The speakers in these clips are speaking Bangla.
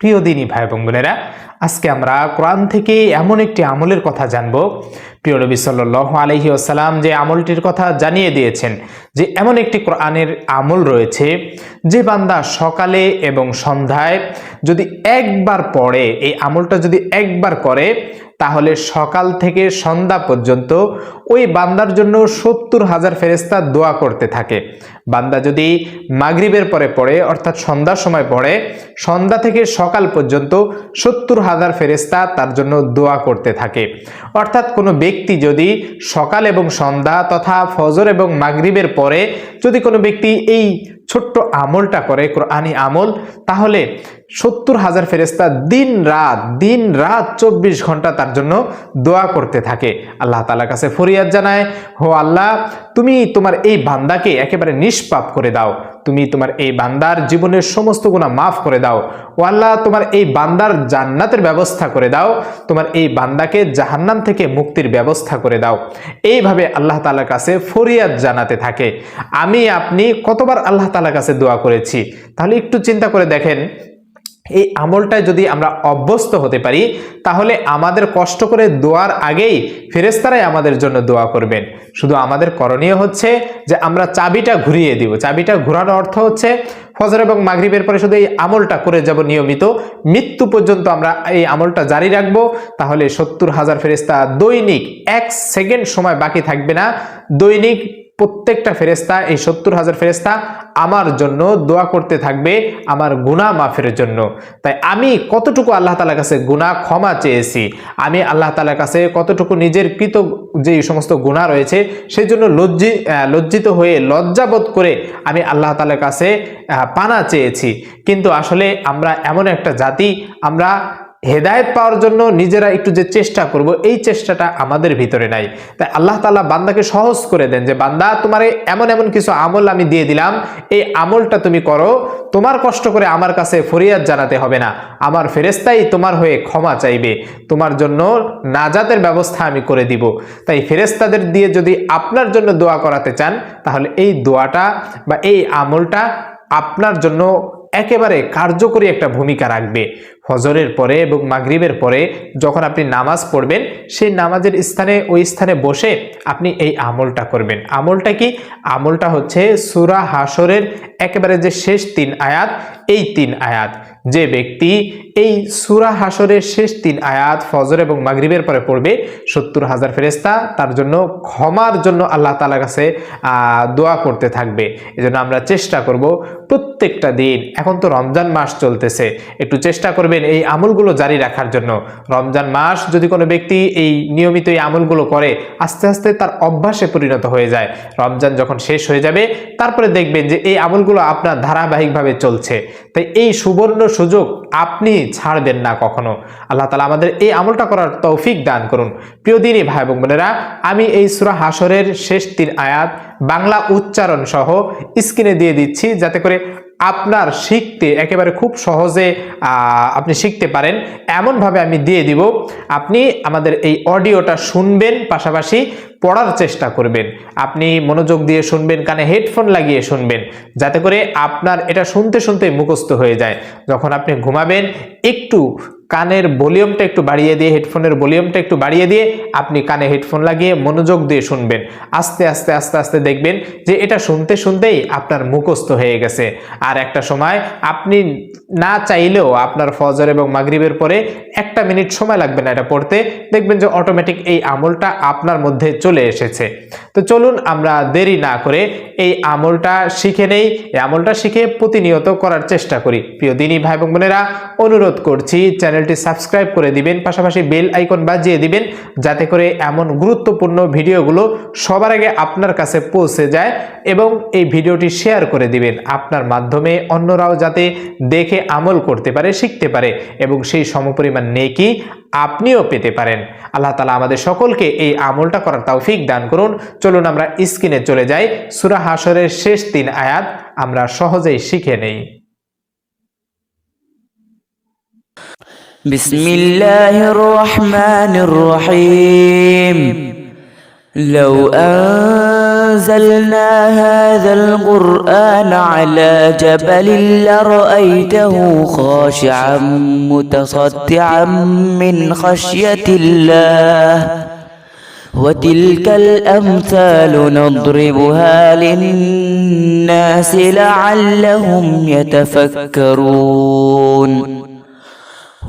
প্রিয় দিনী ভাই বোনেরা, আজকে আমরা কোরআন থেকে এমন একটি আমলের কথা জানব। প্রিয় নবী সাল্লাহ আলহি আসাল্লাম যে আমলটির কথা জানিয়ে দিয়েছেন যে এমন একটি কোরআনের আমল রয়েছে যে বান্দা সকালে এবং সন্ধ্যায় যদি একবার পড়ে, এই আমলটা যদি একবার করে, তাহলে সকাল থেকে সন্ধ্যা পর্যন্ত ওই বান্দার জন্য সত্তর হাজার ফেরেস্তা দোয়া করতে থাকে। বান্দা যদি মাগরিবের পরে পড়ে, অর্থাৎ সন্ধ্যার সময় পড়ে, সন্ধ্যা থেকে সকাল পর্যন্ত সত্তর হাজার ফেরেস্তা তার জন্য দোয়া করতে থাকে। অর্থাৎ কোনো ব্যক্তি যদি সকাল এবং সন্ধ্যা তথা ফজর এবং মাগরিবের পরে যদি কোনো ব্যক্তি এই ছোট্ট আমলটা করে, কোরআনি আমল, তাহলে সত্তর হাজার ফেরেস্তা দিন রাত দিন রাত চব্বিশ ঘণ্টা তার জন্য দোয়া করতে থাকে। আল্লাহ তালার কাছে ফরিয়াদ জানায় হো আল্লাহ, তুমি তোমার এই বান্দাকে একেবারে নিষ্পাপ করে দাও। তুমি তোমার এই বান্দার জীবনের সমস্ত গুণা মাফ করে দাও। ও আল্লাহ, তোমার এই বান্দার জান্নাতের ব্যবস্থা করে দাও। তোমার এই বান্দাকে জাহান্নাম থেকে মুক্তির ব্যবস্থা করে দাও। এইভাবে আল্লাহ তালার কাছে ফরিয়াদ জানাতে থাকে। আমি, আপনি কতবার আল্লাহ তালার কাছে দোয়া করেছি? তাহলে একটু চিন্তা করে দেখেন এই আমলটায় যদি আমরা অভ্যস্ত হতে পারি, তাহলে আমাদের কষ্ট করে দোয়ার আগেই ফেরেস্তারাই আমাদের জন্য দোয়া করবেন। শুধু আমাদের করণীয় হচ্ছে যে আমরা চাবিটা ঘুরিয়ে দিব। চাবিটা ঘোরানোর অর্থ হচ্ছে ফজর এবং মাগরিবের পরে শুধু এই আমলটা করে যাব নিয়মিত। মৃত্যু পর্যন্ত আমরা এই আমলটা জারি রাখব। তাহলে সত্তর হাজার ফেরেস্তা দৈনিক এক সেকেন্ড সময় বাকি থাকবে না। দৈনিক প্রত্যেকটা ফেরেস্তা এই সত্তর হাজার ফেরেস্তা আমার জন্য দোয়া করতে থাকবে আমার গুণা মাফের জন্য। তাই আমি কতটুকু আল্লাহ তালার কাছে গুণা ক্ষমা চেয়েছি, আমি আল্লাহ তালার কাছে কতটুকু নিজের কৃত যে সমস্ত গুণা রয়েছে সেই জন্য লজ্জি লজ্জিত হয়ে লজ্জাবোধ করে আমি আল্লাহ তালার কাছে পানা চেয়েছি। কিন্তু আসলে আমরা এমন একটা জাতি, আমরা হেদায়ত পাওয়ার জন্য নিজেরা একটু যে চেষ্টা করব, এই চেষ্টাটা আমাদের ভিতরে নাই। তাই আল্লাহ তালা বান্দাকে সহজ করে দেন যে, বান্দা, তোমার এমন এমন কিছু আমল আমি দিয়ে দিলাম, এই আমলটা তুমি করো, তোমার কষ্ট করে আমার কাছে ফরিয়াদ জানাতে হবে না। আমার ফেরেস্তাই তোমার হয়ে ক্ষমা চাইবে, তোমার জন্য নাজাতের ব্যবস্থা আমি করে দিব। তাই ফেরেস্তাদের দিয়ে যদি আপনার জন্য দোয়া করাতে চান, তাহলে এই দোয়াটা বা এই আমলটা আপনার জন্য একেবারে কার্যকরী একটা ভূমিকা রাখবে। ফজরের পরে এবং মাগরিবের পরে যখন আপনি নামাজ পড়বেন, সেই নামাজের স্থানে, ওই স্থানে বসে আপনি এই আমলটা করবেন। আমলটা কি? আমলটা হচ্ছে সুরা হাসরের একেবারে যে শেষ তিন আয়াত, এই তিন আয়াত। যে ব্যক্তি এই সুরা হাসরের শেষ তিন আয়াত ফজর এবং মাগরিবের পরে পড়বে, সত্তর হাজার ফেরেস্তা তার জন্য ক্ষমার জন্য আল্লাহ তালার কাছে দোয়া করতে থাকবে। এজন্য আমরা চেষ্টা করব প্রত্যেকটা দিন। এখন তো রমজান মাস চলতেছে। একটু চেষ্টা করবেন এই আমলগুলো জারি রাখার জন্য। রমজান মাস যদি কোনো ব্যক্তি এই নিয়মিত এই আমলগুলো করে, আস্তে আস্তে তার অভ্যাসে পরিণত হয়ে যায়। রমজান যখন শেষ হয়ে যাবে, তারপরে দেখবেন যে এই আমলগুলো আপনার ধারাবাহিকভাবে চলছে। তাই এই সুবর্ণ সুযোগ আপনি ছাড়বেন না কখনো। আল্লাহ তালা আমাদের এই আমলটা করার তৌফিক দান করুন। প্রিয় দিনই ভাই এবং বোনেরা, আমি এই সুরা হাসরের শেষ তিন আয়াত বাংলা উচ্চারণ সহ স্ক্রিনে দিয়ে দিচ্ছি, যাতে করে আপনার শিখতে একেবারে খুব সহজে আপনি শিখতে পারেন। এমনভাবে আমি দিয়ে দিব, আপনি আমাদের এই অডিওটা শুনবেন, পাশাপাশি পড়ার চেষ্টা করবেন। আপনি মনোযোগ দিয়ে শুনবেন, কানে হেডফোন লাগিয়ে শুনবেন, যাতে করে আপনার এটা শুনতে শুনতে মুখস্থ হয়ে যায়। যখন আপনি ঘুমাবেন, একটু কানের ভলিউমটা একটু বাড়িয়ে দিয়ে, হেডফোনের ভলিউমটা একটু বাড়িয়ে দিয়ে আপনি কানে হেডফোন লাগিয়ে মনোযোগ দিয়ে শুনবেন। আস্তে আস্তে আস্তে আস্তে দেখবেন যে এটা শুনতে, শুনতেই আপনার মুখস্থ হয়ে গেছে। আর একটা সময় আপনি না চাইলেও আপনার ফজর এবং মাগরিবের পরে একটা মিনিট সময় লাগবে না এটা পড়তে, দেখবেন যে অটোমেটিক এই আমলটা আপনার মধ্যে চলে এসেছে। তো চলুন আমরা দেরি না করে এই আমলটা শিখে নেই। এই আমলটা শিখে প্রতিনিয়ত করার চেষ্টা করি। প্রিয় দিনী ভাই এবং বোনেরা, অনুরোধ করছি চ্যানেলটি সাবস্ক্রাইব করে দিবেন, পাশাপাশি বেল আইকন বাজিয়ে দিবেন, যাতে করে এমন গুরুত্বপূর্ণ ভিডিওগুলো সবার আগে আপনার কাছে পৌঁছে যায় এবং এই ভিডিওটি শেয়ার করে দিবেন। আপনার মাধ্যমে অন্যরাও যাতে দেখে আমল করতে পারে, শিখতে পারে এবং সেই সমপরিমাণ নেকি আপনিও পেতে পারেন। আল্লাহ তালা আমাদের সকলকে এই আমলটা করার তৌফিক দান করুন। চলুন আমরা স্ক্রিনে চলে যাই। সুরা হাসরের শেষ তিন আয়াত, আমরা সহজেই শিখে নেই। بسم الله الرحمن الرحيم. لو أن أنزلنا هذا القرآن على جبل لرأيته خاشعا متصدعا من خشية الله. وتلك الأمثال نضربها للناس لعلهم يتفكرون.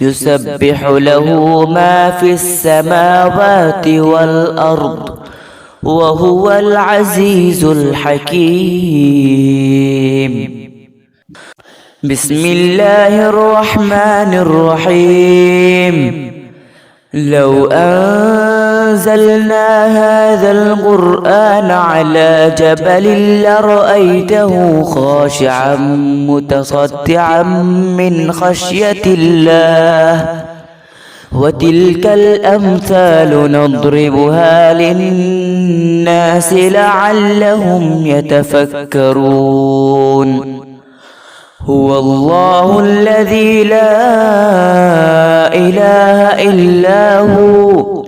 يسبح له ما في السماوات والأرض وهو العزيز الحكيم. بسم الله الرحمن الرحيم. لو أنزلنا هذا القرآن على جبل لرأيته خاشعا متصدعا من خشية الله. وتلك الأمثال نضربها للناس لعلهم يتفكرون. هو الله الذي لا إله إلا هو.